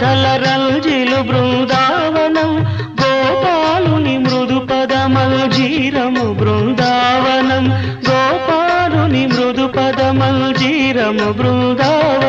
మధల రంజిలు బృందావనం గోపాలుని మృదు పదమల్ జీరము బృందావనం గోపాలుని మృదు పదమల్ జీరము బృందావనం.